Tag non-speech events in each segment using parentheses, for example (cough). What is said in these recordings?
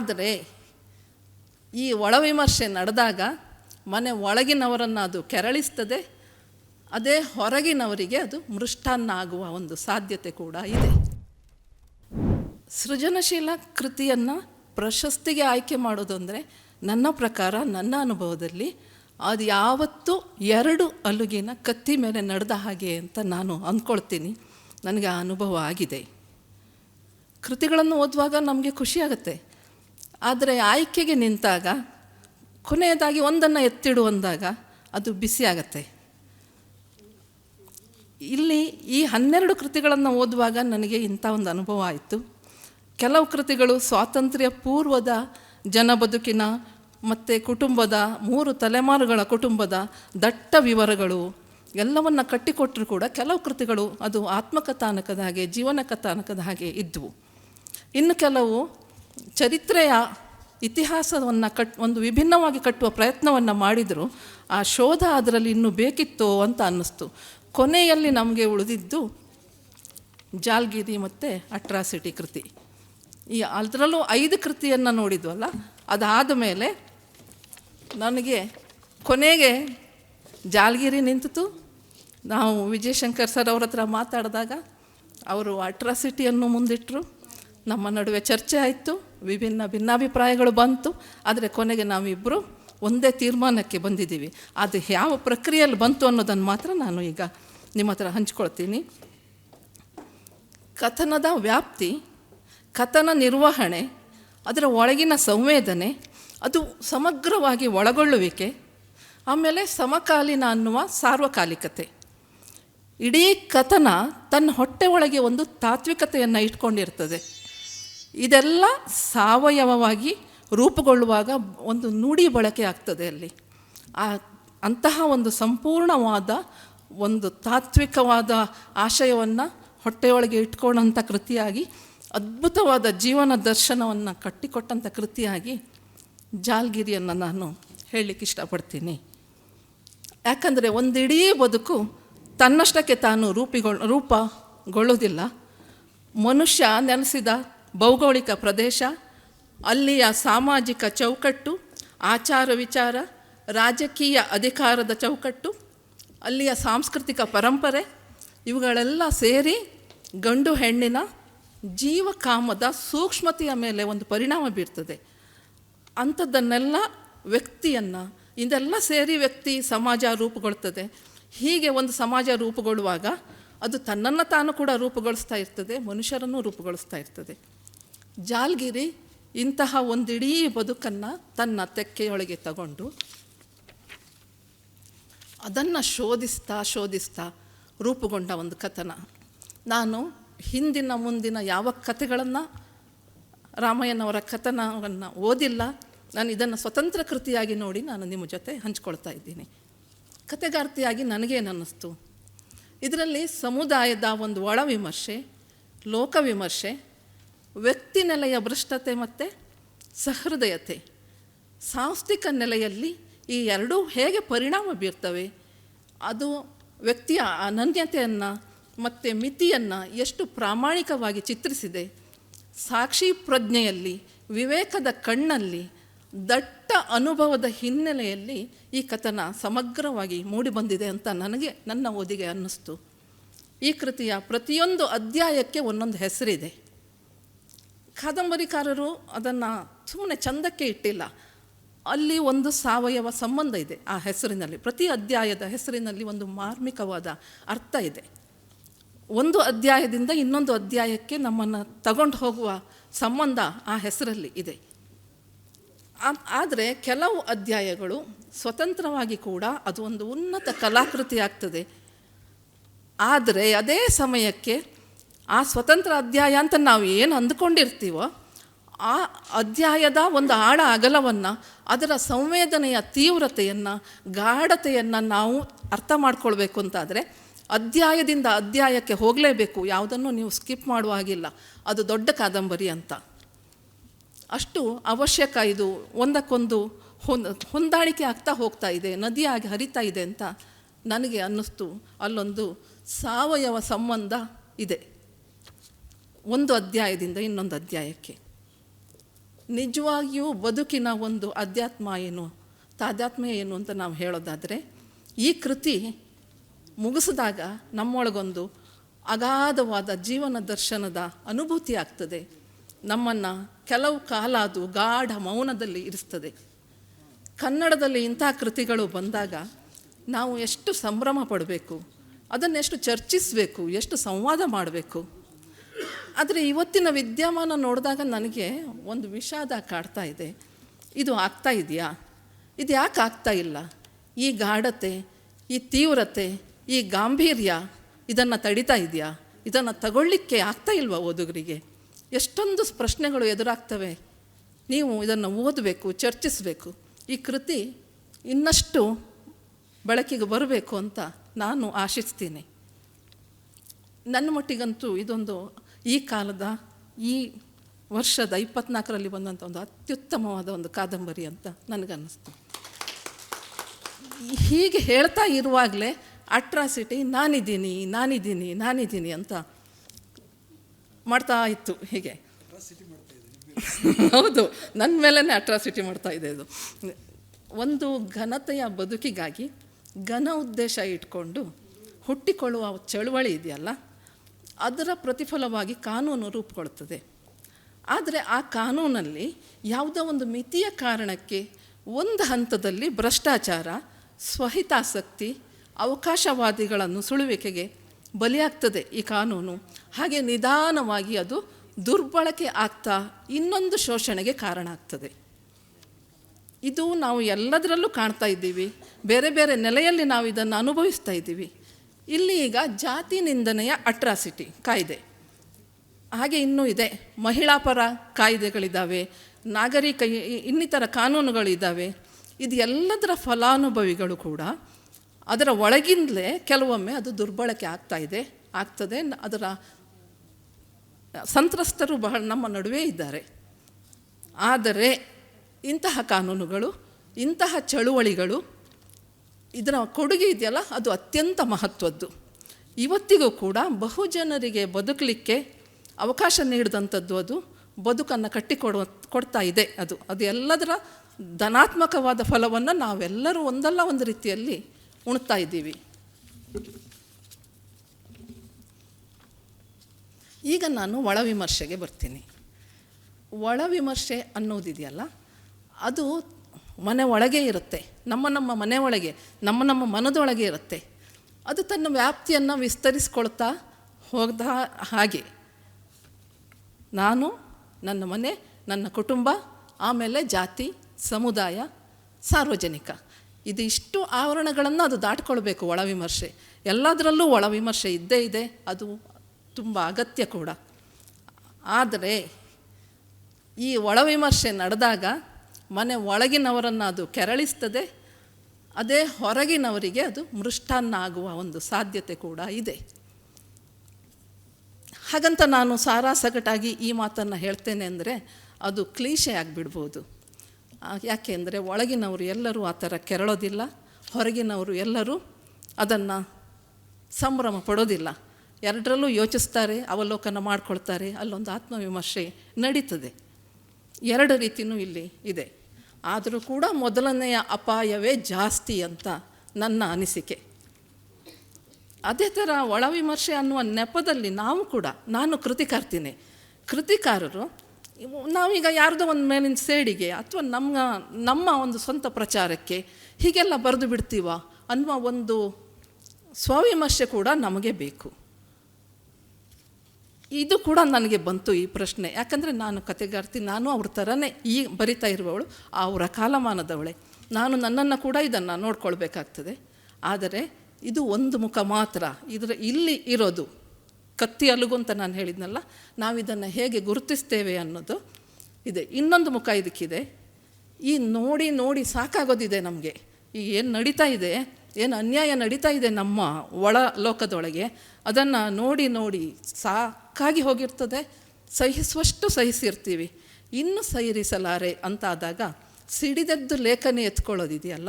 ಆದರೆ ಈ ಒಳವಿಮರ್ಶೆ ನಡೆದಾಗ ಮನೆ ಒಳಗಿನವರನ್ನು ಅದು ಕೆರಳಿಸ್ತದೆ, ಅದೇ ಹೊರಗಿನವರಿಗೆ ಅದು ಮೃಷ್ಟಾನ್ನ ಆಗುವ ಒಂದು ಸಾಧ್ಯತೆ ಕೂಡ ಇದೆ. ಸೃಜನಶೀಲ ಕೃತಿಯನ್ನು ಪ್ರಶಸ್ತಿಗೆ ಆಯ್ಕೆ ಮಾಡೋದು ಅಂದರೆ ನನ್ನ ಪ್ರಕಾರ, ನನ್ನ ಅನುಭವದಲ್ಲಿ ಅದು ಯಾವತ್ತೂ ಎರಡು ಅಲುಗಿನ ಕತ್ತಿ ಮೇಲೆ ನಡೆದ ಹಾಗೆ ಅಂತ ನಾನು ಅಂದ್ಕೊಳ್ತೀನಿ. ನನಗೆ ಆ ಅನುಭವ ಆಗಿದೆ. ಕೃತಿಗಳನ್ನು ಓದುವಾಗ ನಮಗೆ ಖುಷಿಯಾಗುತ್ತೆ ಆದರೆ ಆಯ್ಕೆಗೆ ನಿಂತಾಗ, ಕೊನೆಯದಾಗಿ ಒಂದನ್ನು ಎತ್ತಿಡು ಅಂದಾಗ ಅದು ಬಿಸಿಯಾಗತ್ತೆ ಇಲ್ಲಿ ಈ ಹನ್ನೆರಡು ಕೃತಿಗಳನ್ನು ಓದುವಾಗ ನನಗೆ ಇಂಥ ಒಂದು ಅನುಭವ ಆಯಿತು. ಕೆಲವು ಕೃತಿಗಳು ಸ್ವಾತಂತ್ರ್ಯ ಪೂರ್ವದ ಜನ ಬದುಕಿನ ಮತ್ತು ಕುಟುಂಬದ ಮೂರು ತಲೆಮಾರುಗಳ ಕುಟುಂಬದ ದಟ್ಟ ವಿವರಗಳು ಎಲ್ಲವನ್ನು ಕಟ್ಟಿಕೊಟ್ಟರು ಕೂಡ ಕೆಲವು ಕೃತಿಗಳು ಅದು ಆತ್ಮಕಥಾನಕದ ಹಾಗೆ ಜೀವನ ಕಥಾನಕದ ಹಾಗೆ ಇದ್ದವು ಇನ್ನು ಕೆಲವು ಚರಿತ್ರೆಯ ಇತಿಹಾಸವನ್ನು ಕಟ್, ಒಂದು ವಿಭಿನ್ನವಾಗಿ ಕಟ್ಟುವ ಪ್ರಯತ್ನವನ್ನು ಮಾಡಿದರು, ಆ ಶೋಧ ಅದರಲ್ಲಿ ಇನ್ನೂ ಬೇಕಿತ್ತು ಅಂತ ಅನ್ನಿಸ್ತು. ಕೊನೆಯಲ್ಲಿ ನಮಗೆ ಉಳಿದಿದ್ದು ಜಾಲ್ಗಿರಿ ಮತ್ತು ಅಟ್ರಾಸಿಟಿ ಕೃತಿ. ಈ ಅದರಲ್ಲೂ ಐದು ಕೃತಿಯನ್ನು ನೋಡಿದ್ವಲ್ಲ, ಅದಾದ ಮೇಲೆ ನನಗೆ ಕೊನೆಗೆ ಜಾಲ್ಗಿರಿ ನಿಂತಿತು. ನಾವು ವಿಜಯಶಂಕರ್ ಸರ್ ಅವ್ರ ಹತ್ರ ಮಾತಾಡಿದಾಗ ಅವರು ಅಟ್ರಾಸಿಟಿಯನ್ನು ಮುಂದಿಟ್ಟರು ನಮ್ಮ ನಡುವೆ ಚರ್ಚೆ ಆಯಿತು, ವಿಭಿನ್ನ ಭಿನ್ನಾಭಿಪ್ರಾಯಗಳು ಬಂತು, ಆದರೆ ಕೊನೆಗೆ ನಾವಿಬ್ಬರು ಒಂದೇ ತೀರ್ಮಾನಕ್ಕೆ ಬಂದಿದ್ದೀವಿ. ಅದು ಯಾವ ಪ್ರಕ್ರಿಯೆಯಲ್ಲಿ ಬಂತು ಅನ್ನೋದನ್ನು ಮಾತ್ರ ನಾನು ಈಗ ನಿಮ್ಮ ಹತ್ರ ಹಂಚ್ಕೊಳ್ತೀನಿ. ಕಥನದ ವ್ಯಾಪ್ತಿ, ಕಥನ ನಿರ್ವಹಣೆ, ಅದರ ಒಳಗಿನ ಸಂವೇದನೆ, ಅದು ಸಮಗ್ರವಾಗಿ ಒಳಗೊಳ್ಳುವಿಕೆ, ಆಮೇಲೆ ಸಮಕಾಲೀನ ಅನ್ನುವ ಸಾರ್ವಕಾಲಿಕತೆ. ಇಡೀ ಕಥನ ತನ್ನ ಹೊಟ್ಟೆ ಒಳಗೆ ಒಂದು ತಾತ್ವಿಕತೆಯನ್ನು ಇಟ್ಕೊಂಡಿರ್ತದೆ. ಇದೆಲ್ಲ ಸಾವಯವವಾಗಿ ರೂಪುಗೊಳ್ಳುವಾಗ ಒಂದು ನುಡಿ ಬಳಕೆ ಆಗ್ತದೆ ಅಲ್ಲಿ. ಆ ಅಂತಹ ಒಂದು ಸಂಪೂರ್ಣವಾದ ಒಂದು ತಾತ್ವಿಕವಾದ ಆಶಯವನ್ನು ಹೊಟ್ಟೆಯೊಳಗೆ ಇಟ್ಕೊಂಡಂಥ ಕೃತಿಯಾಗಿ, ಅದ್ಭುತವಾದ ಜೀವನ ದರ್ಶನವನ್ನು ಕಟ್ಟಿಕೊಟ್ಟಂಥ ಕೃತಿಯಾಗಿ ಜಾಲ್ಗಿರಿಯನ್ನು ನಾನು ಹೇಳಲಿಕ್ಕೆ ಇಷ್ಟಪಡ್ತೀನಿ. ಯಾಕಂದರೆ ಒಂದಿಡೀ ಬದುಕು ತನ್ನಷ್ಟಕ್ಕೆ ತಾನು ರೂಪಿಗೊಳ್ ರೂಪಗೊಳ್ಳೋದಿಲ್ಲ ಮನುಷ್ಯ ನೆಲೆಸಿದ ಭೌಗೋಳಿಕ ಪ್ರದೇಶ, ಅಲ್ಲಿಯ ಸಾಮಾಜಿಕ ಚೌಕಟ್ಟು, ಆಚಾರ ವಿಚಾರ, ರಾಜಕೀಯ ಅಧಿಕಾರದ ಚೌಕಟ್ಟು, ಅಲ್ಲಿಯ ಸಾಂಸ್ಕೃತಿಕ ಪರಂಪರೆ, ಇವುಗಳೆಲ್ಲ ಸೇರಿ ಗಂಡು ಹೆಣ್ಣಿನ ಜೀವಕಾಮದ ಸೂಕ್ಷ್ಮತೆಯ ಮೇಲೆ ಒಂದು ಪರಿಣಾಮ ಬೀರ್ತದೆ. ಅಂಥದ್ದನ್ನೆಲ್ಲ ವ್ಯಕ್ತಿಯನ್ನು, ಇದೆಲ್ಲ ಸೇರಿ ವ್ಯಕ್ತಿ ಸಮಾಜ ರೂಪುಗೊಳ್ತದೆ. ಹೀಗೆ ಒಂದು ಸಮಾಜ ರೂಪುಗೊಳ್ಳುವಾಗ ಅದು ತನ್ನನ್ನು ತಾನು ಕೂಡ ರೂಪುಗೊಳಿಸ್ತಾ ಇರ್ತದೆ, ಮನುಷ್ಯರನ್ನು ರೂಪುಗೊಳಿಸ್ತಾ ಇರ್ತದೆ. ಜಾಲ್ಗಿರಿ ಇಂತಹ ಒಂದಿಡೀ ಬದುಕನ್ನು ತನ್ನ ತೆಕ್ಕೆಯೊಳಗೆ ತಗೊಂಡು ಅದನ್ನು ಶೋಧಿಸ್ತಾ ಶೋಧಿಸ್ತಾ ರೂಪುಗೊಂಡ ಒಂದು ಕಥನ. ನಾನು ಹಿಂದಿನ ಮುಂದಿನ ಯಾವ ಕಥೆಗಳನ್ನು ರಾಮಯ್ಯನವರ ಕಥನವನ್ನು ಓದಿಲ್ಲ, ನಾನು ಇದನ್ನು ಸ್ವತಂತ್ರ ಕೃತಿಯಾಗಿ ನೋಡಿ ನಾನು ನಿಮ್ಮ ಜೊತೆ ಹಂಚ್ಕೊಳ್ತಾ ಇದ್ದೀನಿ. ಕಥೆಗಾರ್ತಿಯಾಗಿ ನನಗೇನನ್ನಿಸ್ತು ಇದರಲ್ಲಿ ಸಮುದಾಯದ ಒಂದು ಒಳ ವಿಮರ್ಶೆ, ಲೋಕ ವಿಮರ್ಶೆ ವ್ಯಕ್ತಿ ನೆಲೆಯ ಭ್ರಷ್ಟತೆ ಮತ್ತು ಸಹೃದಯತೆ. ಸಾಂಸ್ಥಿಕ ನೆಲೆಯಲ್ಲಿ ಈ ಎರಡೂ ಹೇಗೆ ಪರಿಣಾಮ ಬೀರ್ತವೆ? ಅದು ವ್ಯಕ್ತಿಯ ಅನನ್ಯತೆಯನ್ನು ಮತ್ತು ಮಿತಿಯನ್ನು ಎಷ್ಟು ಪ್ರಾಮಾಣಿಕವಾಗಿ ಚಿತ್ರಿಸಿದೆ? ಸಾಕ್ಷಿ ಪ್ರಜ್ಞೆಯಲ್ಲಿ, ವಿವೇಕದ ಕಣ್ಣಲ್ಲಿ, ದಟ್ಟ ಅನುಭವದ ಹಿನ್ನೆಲೆಯಲ್ಲಿ ಈ ಕಥನ ಸಮಗ್ರವಾಗಿ ಮೂಡಿಬಂದಿದೆ ಅಂತ ನನಗೆ ನನ್ನ ಓದಿಗೆ ಅನ್ನಿಸ್ತು. ಈ ಕೃತಿಯ ಪ್ರತಿಯೊಂದು ಅಧ್ಯಾಯಕ್ಕೆ ಒಂದೊಂದು ಹೆಸರಿದೆ. ಕಾದಂಬರಿಕಾರರು ಅದನ್ನು ಸುಮ್ಮನೆ ಚಂದಕ್ಕೆ ಇಟ್ಟಿಲ್ಲ. ಅಲ್ಲಿ ಒಂದು ಸಾವಯವ ಸಂಬಂಧ ಇದೆ ಆ ಹೆಸರಿನಲ್ಲಿ. ಪ್ರತಿ ಅಧ್ಯಾಯದ ಹೆಸರಿನಲ್ಲಿ ಒಂದು ಮಾರ್ಮಿಕವಾದ ಅರ್ಥ ಇದೆ. ಒಂದು ಅಧ್ಯಾಯದಿಂದ ಇನ್ನೊಂದು ಅಧ್ಯಾಯಕ್ಕೆ ನಮ್ಮನ್ನು ತಗೊಂಡು ಹೋಗುವ ಸಂಬಂಧ ಆ ಹೆಸರಲ್ಲಿ ಇದೆ. ಆದರೆ ಕೆಲವು ಅಧ್ಯಾಯಗಳು ಸ್ವತಂತ್ರವಾಗಿ ಕೂಡ ಅದು ಒಂದು ಉನ್ನತ ಕಲಾಕೃತಿ ಆಗ್ತದೆ. ಆದರೆ ಅದೇ ಸಮಯಕ್ಕೆ ಆ ಸ್ವತಂತ್ರ ಅಧ್ಯಾಯ ಅಂತ ನಾವು ಏನು ಅಂದುಕೊಂಡಿರ್ತೀವೋ ಆ ಅಧ್ಯಾಯದ ಒಂದು ಆಳ ಅಗಲವನ್ನು, ಅದರ ಸಂವೇದನೆಯ ತೀವ್ರತೆಯನ್ನು, ಗಾಢತೆಯನ್ನು ನಾವು ಅರ್ಥ ಮಾಡ್ಕೊಳ್ಬೇಕು ಅಂತಾದರೆ ಅಧ್ಯಾಯದಿಂದ ಅಧ್ಯಾಯಕ್ಕೆ ಹೋಗಲೇಬೇಕು. ಯಾವುದನ್ನು ನೀವು ಸ್ಕಿಪ್ ಮಾಡುವ ಹಾಗಿಲ್ಲ. ಅದು ದೊಡ್ಡ ಕಾದಂಬರಿ ಅಂತ. ಅಷ್ಟು ಅವಶ್ಯಕ ಇದು. ಒಂದಕ್ಕೊಂದು ಹೊಂದ ಹೊಂದಾಣಿಕೆ ಆಗ್ತಾ ಹೋಗ್ತಾ ಇದೆ, ನದಿಯಾಗಿ ಹರಿತಾ ಇದೆ ಅಂತ ನನಗೆ ಅನ್ನಿಸ್ತು. ಅಲ್ಲೊಂದು ಸಾವಯವ ಸಂಬಂಧ ಇದೆ. ಒಂದು ಅಧ್ಯಾಯದಿಂದ ಇನ್ನೊಂದು ಅಧ್ಯಾಯಕ್ಕೆ. ನಿಜವಾಗಿಯೂ ಬದುಕಿನ ಒಂದು ಅಧ್ಯಾತ್ಮ ಏನು ತಾಧ್ಯಾತ್ಮ ಏನು ಅಂತ ನಾವು ಹೇಳೋದಾದರೆ, ಈ ಕೃತಿ ಮುಗಿಸಿದಾಗ ನಮ್ಮೊಳಗೊಂದು ಅಗಾಧವಾದ ಜೀವನ ದರ್ಶನದ ಅನುಭೂತಿ ಆಗ್ತದೆ. ನಮ್ಮನ್ನು ಕೆಲವು ಕಾಲ ಅದು ಗಾಢ ಮೌನದಲ್ಲಿ ಇರಿಸ್ತದೆ. ಕನ್ನಡದಲ್ಲಿ ಇಂಥ ಕೃತಿಗಳು ಬಂದಾಗ ನಾವು ಎಷ್ಟು ಸಂಭ್ರಮ ಪಡಬೇಕು, ಅದನ್ನೆಷ್ಟು ಚರ್ಚಿಸಬೇಕು, ಎಷ್ಟು ಸಂವಾದ ಮಾಡಬೇಕು ಆದರೆ ಇವತ್ತಿನ ವಿದ್ಯಮಾನ ನೋಡಿದಾಗ ನನಗೆ ಒಂದು ವಿಷಾದ ಕಾಡ್ತಾ ಇದೆ. ಇದು ಆಗ್ತಾ ಇದೆಯಾ? ಇದು ಯಾಕೆ ಆಗ್ತಾ ಇಲ್ಲ? ಈ ಗಾಢತೆ, ಈ ತೀವ್ರತೆ, ಈ ಗಾಂಭೀರ್ಯ ಇದನ್ನು ತಡಿತಾ ಇದೆಯಾ? ಇದನ್ನು ತಗೊಳ್ಳಿಕ್ಕೆ ಆಗ್ತಾ ಇಲ್ವಾ ಓದುಗರಿಗೆ? ಎಷ್ಟೊಂದು ಪ್ರಶ್ನೆಗಳು ಎದುರಾಗ್ತವೆ. ನೀವು ಇದನ್ನು ಓದಬೇಕು, ಚರ್ಚಿಸಬೇಕು. ಈ ಕೃತಿ ಇನ್ನಷ್ಟು ಬಳಕೆಗೆ ಬರಬೇಕು ಅಂತ ನಾನು ಆಶಿಸ್ತೀನಿ. ನನ್ನ ಮಟ್ಟಿಗಂತೂ ಇದೊಂದು ಈ ಕಾಲದ ಈ ವರ್ಷದ ಇಪ್ಪತ್ನಾಲ್ಕರಲ್ಲಿ ಬಂದಂಥ ಒಂದು ಅತ್ಯುತ್ತಮವಾದ ಒಂದು ಕಾದಂಬರಿ ಅಂತ ನನಗನ್ನಿಸ್ತು. ಹೀಗೆ ಹೇಳ್ತಾ ಇರುವಾಗಲೇ ಅಟ್ರಾಸಿಟಿ ನಾನಿದ್ದೀನಿ ನಾನಿದ್ದೀನಿ ನಾನಿದ್ದೀನಿ ಅಂತ ಮಾಡ್ತಾ ಇತ್ತು ಹೀಗೆ. (laughs) ಹೌದು ನನ್ನ ಮೇಲೇ ಅಟ್ರಾಸಿಟಿ ಮಾಡ್ತಾ ಇದೆ ಇದು ಒಂದು ಘನತೆಯ ಬದುಕಿಗಾಗಿ ಘನ ಉದ್ದೇಶ ಇಟ್ಕೊಂಡು ಹುಟ್ಟಿಕೊಳ್ಳುವ ಚಳುವಳಿ ಇದೆಯಲ್ಲ ಅದರ ಪ್ರತಿಫಲವಾಗಿ ಕಾನೂನು ರೂಪುಗೊಳ್ಳುತ್ತದೆ. ಆದರೆ ಆ ಕಾನೂನಲ್ಲಿ ಯಾವುದೋ ಒಂದು ಮಿತಿಯ ಕಾರಣಕ್ಕೆ ಒಂದು ಹಂತದಲ್ಲಿ ಭ್ರಷ್ಟಾಚಾರ, ಸ್ವಹಿತಾಸಕ್ತಿ, ಅವಕಾಶವಾದಿಗಳನ್ನು ಸುಳುವಿಕೆಗೆ ಬಲಿಯಾಗ್ತದೆ ಈ ಕಾನೂನು. ಹಾಗೆ ನಿಧಾನವಾಗಿ ಅದು ದುರ್ಬಳಕೆ ಆಗ್ತಾ ಇನ್ನೊಂದು ಶೋಷಣೆಗೆ ಕಾರಣ ಆಗ್ತದೆ. ಇದು ನಾವು ಎಲ್ಲದರಲ್ಲೂ ಕಾಣ್ತಾ ಇದ್ದೀವಿ. ಬೇರೆ ಬೇರೆ ನೆಲೆಯಲ್ಲಿ ನಾವು ಇದನ್ನು ಅನುಭವಿಸ್ತಾ ಇದ್ದೀವಿ. ಇಲ್ಲಿ ಈಗ ಜಾತಿ ನಿಂದನೆಯ ಅಟ್ರಾಸಿಟಿ ಕಾಯ್ದೆ. ಹಾಗೆ ಇನ್ನೂ ಇದೆ. ಮಹಿಳಾ ಪರ ಕಾಯ್ದೆಗಳಿದ್ದಾವೆ. ನಾಗರಿಕ ಇನ್ನಿತರ ಕಾನೂನುಗಳಿದ್ದಾವೆ. ಇದು ಎಲ್ಲದರ ಫಲಾನುಭವಿಗಳು ಕೂಡ ಅದರ ಒಳಗಿಂದಲೇ ಕೆಲವೊಮ್ಮೆ ಅದು ದುರ್ಬಳಕೆ ಆಗ್ತಾ ಇದೆ. ಆಗ್ತದೆ. ಅದರ ಸಂತ್ರಸ್ತರು ಬಹಳ ನಮ್ಮ ನಡುವೆ ಇದ್ದಾರೆ. ಆದರೆ ಇಂತಹ ಕಾನೂನುಗಳು, ಇಂತಹ ಚಳುವಳಿಗಳು ಇದರ ಕೊಡುಗೆ ಇದೆಯಲ್ಲ, ಅದು ಅತ್ಯಂತ ಮಹತ್ವದ್ದು. ಇವತ್ತಿಗೂ ಕೂಡ ಬಹುಜನರಿಗೆ ಬದುಕಲಿಕ್ಕೆ ಅವಕಾಶ ನೀಡಿದಂಥದ್ದು ಅದು, ಬದುಕನ್ನು ಕಟ್ಟಿಕೊಡುವ ಕೊಡ್ತಾ ಇದೆ ಅದು. ಅದು ಎಲ್ಲದರ ಧನಾತ್ಮಕವಾದ ಫಲವನ್ನು ನಾವೆಲ್ಲರೂ ಒಂದಲ್ಲ ಒಂದು ರೀತಿಯಲ್ಲಿ ಉಣ್ತಾ ಇದ್ದೀವಿ. ಈಗ ನಾನು ಒಳ ವಿಮರ್ಶೆಗೆ ಬರ್ತೀನಿ. ಒಳ ವಿಮರ್ಶೆ ಅನ್ನೋದಿದೆಯಲ್ಲ, ಅದು ಮನೆ ಒಳಗೆ ಇರುತ್ತೆ. ನಮ್ಮ ನಮ್ಮ ಮನೆ ಒಳಗೆ, ನಮ್ಮ ನಮ್ಮ ಮನದೊಳಗೆ ಇರುತ್ತೆ. ಅದು ತನ್ನ ವ್ಯಾಪ್ತಿಯನ್ನು ವಿಸ್ತರಿಸ್ಕೊಳ್ತಾ ಹೋಗ್ದ ಹಾಗೆ. ನಾನು, ನನ್ನ ಮನೆ, ನನ್ನ ಕುಟುಂಬ, ಆಮೇಲೆ ಜಾತಿ, ಸಮುದಾಯ, ಸಾರ್ವಜನಿಕ. ಇದಿಷ್ಟು ಆವರಣಗಳನ್ನು ಅದು ದಾಟ್ಕೊಳ್ಬೇಕು ಒಳ ವಿಮರ್ಶೆ. ಎಲ್ಲದರಲ್ಲೂ ಒಳ ವಿಮರ್ಶೆ ಇದ್ದೇ ಇದೆ. ಅದು ತುಂಬ ಅಗತ್ಯ ಕೂಡ. ಆದರೆ ಈ ಒಳ ವಿಮರ್ಶೆ ನಡೆದಾಗ ಮನೆ ಒಳಗಿನವರನ್ನು ಅದು ಕೆರಳಿಸ್ತದೆ, ಅದೇ ಹೊರಗಿನವರಿಗೆ ಅದು ಮೃಷ್ಟಾನ್ನ ಆಗುವ ಒಂದು ಸಾಧ್ಯತೆ ಕೂಡ ಇದೆ. ಹಾಗಂತ ನಾನು ಸಾರಾಸಗಟಾಗಿ ಈ ಮಾತನ್ನು ಹೇಳ್ತೇನೆ ಅಂದರೆ ಅದು ಕ್ಲೀಶೆ ಆಗಿಬಿಡ್ಬೋದು. ಯಾಕೆ ಅಂದರೆ ಒಳಗಿನವರು ಎಲ್ಲರೂ ಆ ಥರ ಕೆರಳೋದಿಲ್ಲ, ಹೊರಗಿನವರು ಎಲ್ಲರೂ ಅದನ್ನು ಸಂಭ್ರಮ ಪಡೋದಿಲ್ಲ. ಎರಡರಲ್ಲೂ ಯೋಚಿಸ್ತಾರೆ, ಅವಲೋಕನ ಮಾಡ್ಕೊಳ್ತಾರೆ, ಅಲ್ಲೊಂದು ಆತ್ಮವಿಮರ್ಶೆ ನಡೀತದೆ. ಎರಡು ರೀತಿಯೂ ಇಲ್ಲಿ ಇದೆ. ಆದರೂ ಕೂಡ ಮೊದಲನೆಯ ಅಪಾಯವೇ ಜಾಸ್ತಿ ಅಂತ ನನ್ನ ಅನಿಸಿಕೆ. ಅದೇ ಥರ ಒಳ ವಿಮರ್ಶೆ ಅನ್ನುವ ನೆಪದಲ್ಲಿ ನಾವು ಕೂಡ, ನಾನು ಕೃತಿಕಾರ್ತೀನಿ. ಕೃತಿಕಾರರು, ನಾವೀಗ ಯಾರ್ದೋ ಒಂದು ಮೇಲಿನ ಸೇಡಿಗೆ ಅಥವಾ ನಮ್ಮ ನಮ್ಮ ಒಂದು ಸ್ವಂತ ಪ್ರಚಾರಕ್ಕೆ ಹೀಗೆಲ್ಲ ಬರೆದು ಬಿಡ್ತೀವ ಅನ್ನುವ ಒಂದು ಸ್ವವಿಮರ್ಶೆ ಕೂಡ ನಮಗೆ ಬೇಕು. ಇದು ಕೂಡ ನನಗೆ ಬಂತು ಈ ಪ್ರಶ್ನೆ. ಯಾಕಂದರೆ ನಾನು ಕತೆಗಾರ್ತಿ ನಾನು ಅವ್ರ ಥರನೇ ಈ ಬರಿತಾ ಇರುವವಳು ಅವರ ಕಾಲಮಾನದವಳೆ ನಾನು ನನ್ನನ್ನು ಕೂಡ ಇದನ್ನು ನೋಡ್ಕೊಳ್ಬೇಕಾಗ್ತದೆ. ಆದರೆ ಇದು ಒಂದು ಮುಖ ಮಾತ್ರ. ಇದರ ಇಲ್ಲಿ ಇರೋದು ಕತ್ತಿ ಅಲುಗು ಅಂತ ನಾನು ಹೇಳಿದ್ನಲ್ಲ ನಾವು ಇದನ್ನು ಹೇಗೆ ಗುರುತಿಸ್ತೇವೆ ಅನ್ನೋದು ಇದೆ. ಇನ್ನೊಂದು ಮುಖ ಇದಕ್ಕಿದೆ. ಈ ನೋಡಿ ನೋಡಿ ಸಾಕಾಗೋದಿದೆ ನಮಗೆ. ಈ ಏನು ನಡೀತಾ ಇದೆ, ಏನು ಅನ್ಯಾಯ ನಡೀತಾ ಇದೆ ನಮ್ಮ ಒಳ ಲೋಕದೊಳಗೆ, ಅದನ್ನು ನೋಡಿ ನೋಡಿ ಸಾಕಾಗಿ ಹೋಗಿರ್ತದೆ. ಸಹಿಸುವಷ್ಟು ಸಹಿಸಿರ್ತೀವಿ. ಇನ್ನು ಸಹಿರಿಸಲಾರೆ ಅಂತಾದಾಗ ಸಿಡಿದದ್ದು ಲೇಖನ ಎತ್ಕೊಳ್ಳೋದಿದೆಯಲ್ಲ?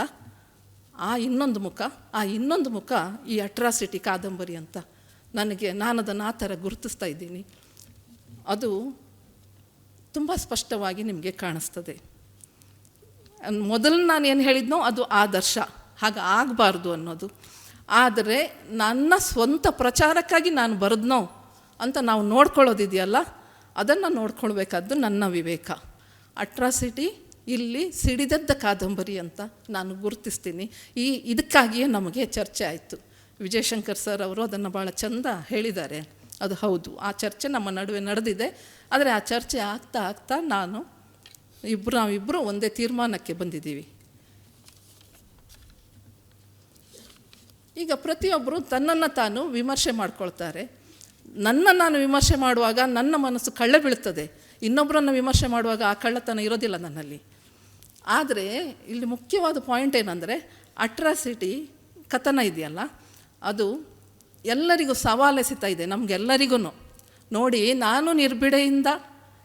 ಆ ಇನ್ನೊಂದು ಮುಖ, ಆ ಇನ್ನೊಂದು ಮುಖ ಈ ಅಟ್ರಾಸಿಟಿ ಕಾದಂಬರಿ ಅಂತ ನನಗೆ ನಾನು ಅದನ್ನು ಆ ಥರ ಗುರುತಿಸ್ತಾ ಇದ್ದೀನಿ. ಅದು ತುಂಬ ಸ್ಪಷ್ಟವಾಗಿ ನಿಮಗೆ ಕಾಣಿಸ್ತದೆ. ಮೊದಲು ನಾನು ಏನು ಹೇಳಿದ್ನೋ ಅದು ಆದರ್ಶ. ಹಾಗೆ ಆಗಬಾರ್ದು ಅನ್ನೋದು. ಆದರೆ ನನ್ನ ಸ್ವಂತ ಪ್ರಚಾರಕ್ಕಾಗಿ ನಾನು ಬರೆದ್ನೋ ಅಂತ ನಾವು ನೋಡ್ಕೊಳ್ಳೋದಿದೆಯಲ್ಲ, ಅದನ್ನು ನೋಡ್ಕೊಳ್ಬೇಕಾದ್ದು ನನ್ನ ವಿವೇಕ. ಅಟ್ರಾಸಿಟಿ ಇಲ್ಲಿ ಸಿಡಿದದ್ದ ಕಾದಂಬರಿ ಅಂತ ನಾನು ಗುರುತಿಸ್ತೀನಿ. ಈ ಇದಕ್ಕಾಗಿಯೇ ನಮಗೆ ಚರ್ಚೆ ಆಯಿತು. ವಿಜಯಶಂಕರ್ ಸರ್ ಅವರು ಅದನ್ನು ಭಾಳ ಚಂದ ಹೇಳಿದ್ದಾರೆ. ಅದು ಹೌದು, ಆ ಚರ್ಚೆ ನಮ್ಮ ನಡುವೆ ನಡೆದಿದೆ. ಆದರೆ ಆ ಚರ್ಚೆ ಆಗ್ತಾ ಆಗ್ತಾ ನಾನು ಇಬ್ಬರು ನಾವಿಬ್ಬರು ಒಂದೇ ತೀರ್ಮಾನಕ್ಕೆ ಬಂದಿದ್ದೀವಿ. ಈಗ ಪ್ರತಿಯೊಬ್ಬರು ತನ್ನನ್ನು ತಾನು ವಿಮರ್ಶೆ ಮಾಡ್ಕೊಳ್ತಾರೆ. ನನ್ನ ನಾನು ವಿಮರ್ಶೆ ಮಾಡುವಾಗ ನನ್ನ ಮನಸ್ಸು ಕಳ್ಳ ಬೀಳ್ತದೆ. ಇನ್ನೊಬ್ಬರನ್ನು ವಿಮರ್ಶೆ ಮಾಡುವಾಗ ಆ ಕಳ್ಳತನ ಇರೋದಿಲ್ಲ ನನ್ನಲ್ಲಿ. ಆದರೆ ಇಲ್ಲಿ ಮುಖ್ಯವಾದ ಪಾಯಿಂಟ್ ಏನಂದರೆ ಅಟ್ರಾಸಿಟಿ ಕಥನ ಇದೆಯಲ್ಲ, ಅದು ಎಲ್ಲರಿಗೂ ಸವಾಲೆಸಿತಾ ಇದೆ ನಮಗೆಲ್ಲರಿಗೂ ನೋಡಿ, ನಾನು ನಿರ್ಬಿಡೆಯಿಂದ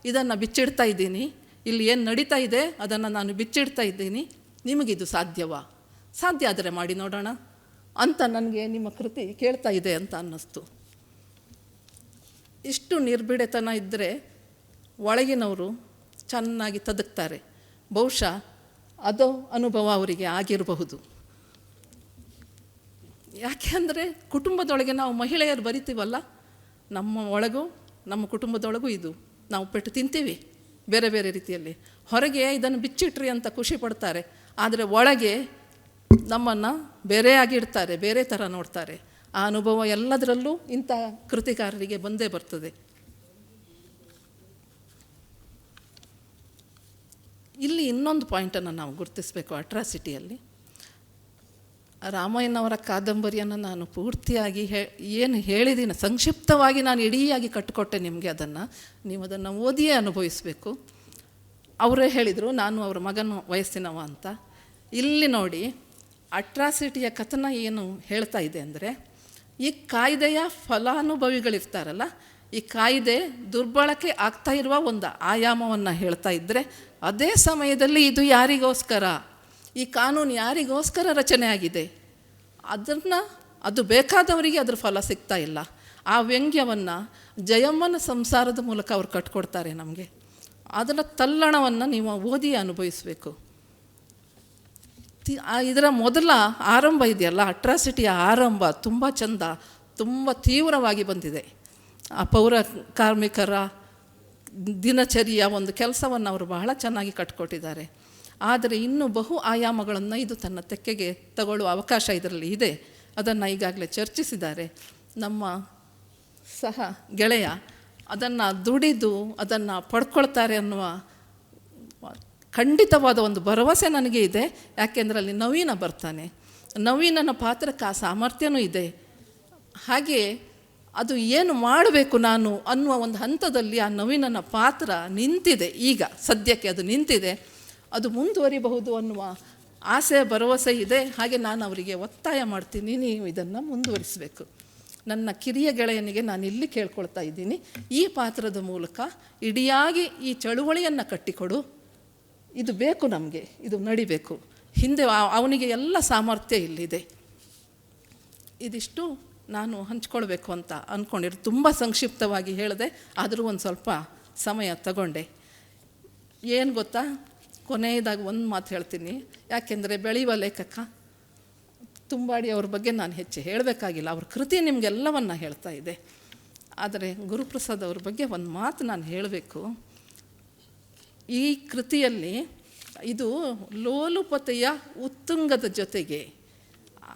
ಇದನ್ನು ಬಿಚ್ಚಿಡ್ತಾ ಇದ್ದೀನಿ, ಇಲ್ಲಿ ಏನು ನಡೀತಾ ಇದೆ, ಅದನ್ನು ನಾನು ಬಿಚ್ಚಿಡ್ತಾ ಇದ್ದೀನಿ, ನಿಮಗಿದು ಸಾಧ್ಯವಾ? ಸಾಧ್ಯ ಆದರೆ ಮಾಡಿ ನೋಡೋಣ. ಅಂತ ನನಗೆ ನಿಮ್ಮ ಕೃತಿ ಕೇಳ್ತಾ ಇದೆ ಅಂತ ಅನ್ನಿಸ್ತು. ಇಷ್ಟು ನಿರ್ಬಿಡತನ ಇದ್ದರೆ ಒಳಗಿನವರು ಚೆನ್ನಾಗಿ ತದುಕ್ತಾರೆ. ಬಹುಶಃ ಅದು ಅನುಭವ ಅವರಿಗೆ ಆಗಿರಬಹುದು. ಯಾಕೆ ಅಂದರೆ ಕುಟುಂಬದೊಳಗೆ ನಾವು ಮಹಿಳೆಯರು ಬರಿತೀವಲ್ಲ, ನಮ್ಮ ಒಳಗೂ, ನಮ್ಮ ಕುಟುಂಬದೊಳಗೂ ಇದು ನಾವು ಪೆಟ್ಟು ತಿಂತೀವಿ ಬೇರೆ ಬೇರೆ ರೀತಿಯಲ್ಲಿ. ಹೊರಗೆ ಇದನ್ನು ಬಿಚ್ಚಿಟ್ರಿ ಅಂತ ಖುಷಿ ಪಡ್ತಾರೆ, ಆದರೆ ಒಳಗೆ ನಮ್ಮನ್ನು ಬೇರೆಯಾಗಿಡ್ತಾರೆ ಬೇರೆ ಥರ ನೋಡ್ತಾರೆ. ಆ ಅನುಭವ ಎಲ್ಲದರಲ್ಲೂ ಇಂಥ ಕೃತಿಕಾರರಿಗೆ ಬಂದೇ ಬರ್ತದೆ. ಇಲ್ಲಿ ಇನ್ನೊಂದು ಪಾಯಿಂಟನ್ನು ನಾವು ಗುರುತಿಸಬೇಕು ಅಟ್ರಾಸಿಟಿಯಲ್ಲಿ. ರಾಮಯ್ಯನವರ ಕಾದಂಬರಿಯನ್ನು ನಾನು ಪೂರ್ತಿಯಾಗಿ ಹೇ, ಏನು ಹೇಳಿದ್ದೀನಿ ಸಂಕ್ಷಿಪ್ತವಾಗಿ ನಾನು ಇಡೀಯಾಗಿ ಕಟ್ಟಿಕೊಟ್ಟೆ ನಿಮಗೆ ಅದನ್ನು. ನೀವು ಅದನ್ನು ಓದಿಯೇ ಅನುಭವಿಸಬೇಕು. ಅವರೇ ಹೇಳಿದರು, ನಾನು ಅವರ ಮಗನ ವಯಸ್ಸಿನವ ಅಂತ. ಇಲ್ಲಿ ನೋಡಿ, ಅಟ್ರಾಸಿಟಿಯ ಕಥನ ಏನು ಹೇಳ್ತಾ ಇದೆ ಅಂದರೆ ಈ ಕಾಯ್ದೆಯ ಫಲಾನುಭವಿಗಳಿರ್ತಾರಲ್ಲ, ಈ ಕಾಯ್ದೆ ದುರ್ಬಳಕೆ ಆಗ್ತಾ ಇರುವ ಒಂದು ಆಯಾಮವನ್ನು ಹೇಳ್ತಾ ಇದ್ದರೆ ಅದೇ ಸಮಯದಲ್ಲಿ ಇದು ಯಾರಿಗೋಸ್ಕರ? ಈ ಕಾನೂನು ಯಾರಿಗೋಸ್ಕರ ರಚನೆ ಆಗಿದೆ? ಅದನ್ನು, ಅದು ಬೇಕಾದವರಿಗೆ ಅದ್ರ ಫಲ ಸಿಗ್ತಾ ಇಲ್ಲ. ಆ ವ್ಯಂಗ್ಯವನ್ನು ಜಯಮ್ಮನ ಸಂಸಾರದ ಮೂಲಕ ಅವ್ರು ಕಟ್ಕೊಡ್ತಾರೆ ನಮಗೆ. ಅದರ ತಲ್ಲಣವನ್ನು ನೀವು ಓದಿ ಅನುಭವಿಸಬೇಕು. ಇದರ ಮೊದಲ ಆರಂಭ ಇದೆಯಲ್ಲ, ಅಟ್ರಾಸಿಟಿಯ ಆರಂಭ ತುಂಬ ಚಂದ, ತುಂಬ ತೀವ್ರವಾಗಿ ಬಂದಿದೆ. ಆ ಪೌರ ಕಾರ್ಮಿಕರ ದಿನಚರಿಯ ಒಂದು ಕೆಲಸವನ್ನು ಅವರು ಬಹಳ ಚೆನ್ನಾಗಿ ಕಟ್ಕೊಟ್ಟಿದ್ದಾರೆ. ಆದರೆ ಇನ್ನೂ ಬಹು ಆಯಾಮಗಳನ್ನು ಇದು ತನ್ನ ತೆಕ್ಕೆಗೆ ತಗೊಳ್ಳುವ ಅವಕಾಶ ಇದರಲ್ಲಿ ಇದೆ. ಅದನ್ನು ಈಗಾಗಲೇ ಚರ್ಚಿಸಿದ್ದಾರೆ. ನಮ್ಮ ಸಹ ಗೆಳೆಯ ಅದನ್ನು ದುಡಿದು ಅದನ್ನು ಪಡ್ಕೊಳ್ತಾರೆ ಅನ್ನುವ ಖಂಡಿತವಾದ ಒಂದು ಭರವಸೆ ನನಗೆ ಇದೆ. ಯಾಕೆಂದರೆ ಅಲ್ಲಿ ನವೀನ ಬರ್ತಾನೆ. ನವೀನನ ಪಾತ್ರಕ್ಕೆ ಆ ಸಾಮರ್ಥ್ಯನೂ ಇದೆ. ಹಾಗೆ ಅದು ಏನು ಮಾಡಬೇಕು ನಾನು ಅನ್ನುವ ಒಂದು ಹಂತದಲ್ಲಿ ಆ ನವೀನನ ಪಾತ್ರ ನಿಂತಿದೆ. ಈಗ ಸದ್ಯಕ್ಕೆ ಅದು ನಿಂತಿದೆ. ಅದು ಮುಂದುವರಿಬಹುದು ಅನ್ನುವ ಆಸೆ, ಭರವಸೆ ಇದೆ. ಹಾಗೆ ನಾನು ಅವರಿಗೆ ಒತ್ತಾಯ ಮಾಡ್ತೀನಿ. ನೀವು ಇದನ್ನು ಮುಂದುವರಿಸಬೇಕು. ನನ್ನ ಕಿರಿಯ ಗೆಳೆಯನಿಗೆ ನಾನು ಇಲ್ಲಿ ಕೇಳ್ಕೊಳ್ತಾ ಇದ್ದೀನಿ. ಈ ಪಾತ್ರದ ಮೂಲಕ ಇಡಿಯಾಗಿ ಈ ಚಳುವಳಿಯನ್ನು ಕಟ್ಟಿಕೊಡು. ಇದು ಬೇಕು ನಮಗೆ, ಇದು ನಡಿಬೇಕು. ಹಿಂದೆ ಅವನಿಗೆ ಎಲ್ಲ ಸಾಮರ್ಥ್ಯ ಇಲ್ಲಿದೆ. ಇದಿಷ್ಟು ನಾನು ಹಂಚ್ಕೊಳ್ಬೇಕು ಅಂತ ಅಂದ್ಕೊಂಡಿರು ತುಂಬ ಸಂಕ್ಷಿಪ್ತವಾಗಿ ಹೇಳಿದೆ, ಆದರೂ ಒಂದು ಸ್ವಲ್ಪ ಸಮಯ ತಗೊಂಡೆ. ಏನು ಗೊತ್ತಾ? ಕೊನೆಯದಾಗಿ ಒಂದು ಮಾತು ಹೇಳ್ತೀನಿ. ಯಾಕೆಂದರೆ ಬೆಳೆಯುವ ಲೇಖಕ, ತುಂಬಾಡಿ ಅವ್ರ ಬಗ್ಗೆ ನಾನು ಹೆಚ್ಚು ಹೇಳಬೇಕಾಗಿಲ್ಲ. ಅವ್ರ ಕೃತಿ ನಿಮಗೆಲ್ಲವನ್ನು ಹೇಳ್ತಾ ಇದೆ. ಆದರೆ ಗುರುಪ್ರಸಾದ್ ಅವ್ರ ಬಗ್ಗೆ ಒಂದು ಮಾತು ನಾನು ಹೇಳಬೇಕು. ಈ ಕೃತಿಯಲ್ಲಿ ಇದು ಲೋಲುಪತೆಯ ಉತ್ತುಂಗದ ಜೊತೆಗೆ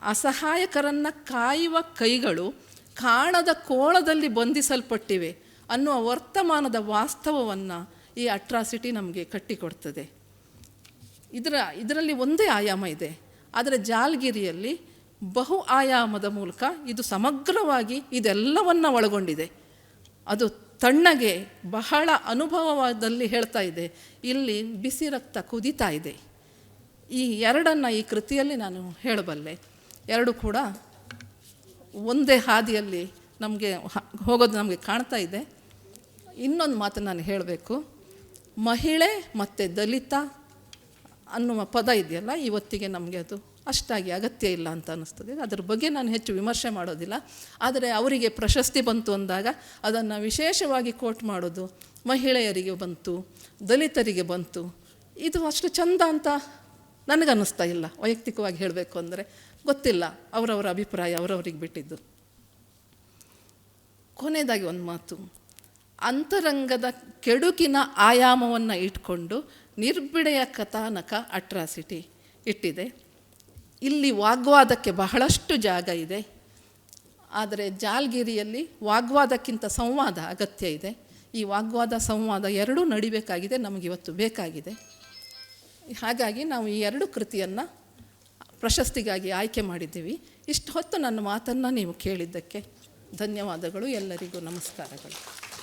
ಅಸಹಾಯಕರನ್ನು ಕಾಯುವ ಕೈಗಳು ಕಾಣದ ಕೋಳದಲ್ಲಿ ಬಂಧಿಸಲ್ಪಟ್ಟಿವೆ ಅನ್ನುವ ವರ್ತಮಾನದ ವಾಸ್ತವವನ್ನು ಈ ಅಟ್ರಾಸಿಟಿ ನಮಗೆ ಕಟ್ಟಿಕೊಡ್ತದೆ. ಇದರ, ಇದರಲ್ಲಿ ಒಂದೇ ಆಯಾಮ ಇದೆ. ಆದರೆ ಜಾಲ್ಗಿರಿಯಲ್ಲಿ ಬಹು ಆಯಾಮದ ಮೂಲಕ ಇದು ಸಮಗ್ರವಾಗಿ ಇದೆಲ್ಲವನ್ನು ಒಳಗೊಂಡಿದೆ. ಅದು ತಣ್ಣಗೆ ಬಹಳ ಅನುಭವದಲ್ಲಿ ಹೇಳ್ತಾ ಇದೆ. ಇಲ್ಲಿ ಬಿಸಿ ರಕ್ತ ಕುದೀತಾ ಇದೆ. ಈ ಎರಡನ್ನು ಈ ಕೃತಿಯಲ್ಲಿ ನಾನು ಹೇಳಬಲ್ಲೆ. ಎರಡು ಕೂಡ ಒಂದೇ ಹಾದಿಯಲ್ಲಿ ನಮಗೆ ಹೋಗೋದು ನಮಗೆ ಕಾಣ್ತಾ ಇದೆ. ಇನ್ನೊಂದು ಮಾತು ನಾನು ಹೇಳಬೇಕು. ಮಹಿಳೆ ಮತ್ತು ದಲಿತ ಅನ್ನುವ ಪದ ಇದೆಯಲ್ಲ, ಇವತ್ತಿಗೆ ನಮಗೆ ಅದು ಅಷ್ಟಾಗಿ ಅಗತ್ಯ ಇಲ್ಲ ಅಂತ ಅನ್ನಿಸ್ತದೆ. ಅದ್ರ ಬಗ್ಗೆ ನಾನು ಹೆಚ್ಚು ವಿಮರ್ಶೆ ಮಾಡೋದಿಲ್ಲ. ಆದರೆ ಅವರಿಗೆ ಪ್ರಶಸ್ತಿ ಬಂತು ಅಂದಾಗ ಅದನ್ನು ವಿಶೇಷವಾಗಿ ಕೋಟ್ ಮಾಡೋದು, ಮಹಿಳೆಯರಿಗೆ ಬಂತು, ದಲಿತರಿಗೆ ಬಂತು, ಇದು ಅಷ್ಟು ಚಂದ ಅಂತ ನನಗನ್ನಿಸ್ತಾ ಇಲ್ಲ. ವೈಯಕ್ತಿಕವಾಗಿ ಹೇಳಬೇಕು ಅಂದರೆ ಗೊತ್ತಿಲ್ಲ. ಅವರವರ ಅಭಿಪ್ರಾಯ ಅವರವರಿಗೆ ಬಿಟ್ಟಿದ್ದು. ಕೊನೆಯದಾಗಿ ಒಂದು ಮಾತು. ಅಂತರಂಗದ ಕೆಡುಕಿನ ಆಯಾಮವನ್ನು ಇಟ್ಕೊಂಡು ನಿರ್ಬಿಡೆಯ ಕಥಾನಕ ಅಟ್ರಾಸಿಟಿ ಇಟ್ಟಿದೆ. ಇಲ್ಲಿ ವಾಗ್ವಾದಕ್ಕೆ ಬಹಳಷ್ಟು ಜಾಗ ಇದೆ. ಆದರೆ ಜಾಲ್ಗಿರಿಯಲ್ಲಿ ವಾಗ್ವಾದಕ್ಕಿಂತ ಸಂವಾದ ಅಗತ್ಯ ಇದೆ. ಈ ವಾಗ್ವಾದ, ಸಂವಾದ ಎರಡೂ ನಡಿಬೇಕಾಗಿದೆ ನಮಗಿವತ್ತು ಬೇಕಾಗಿದೆ. ಹಾಗಾಗಿ ನಾವು ಈ ಎರಡು ಕೃತಿಯನ್ನು ಪ್ರಶಸ್ತಿಗಾಗಿ ಆಯ್ಕೆ ಮಾಡಿದ್ದೀವಿ. ಇಷ್ಟು ಹೊತ್ತು ನನ್ನ ಮಾತನ್ನು ನೀವು ಕೇಳಿದ್ದಕ್ಕೆ ಧನ್ಯವಾದಗಳು. ಎಲ್ಲರಿಗೂ ನಮಸ್ಕಾರಗಳು.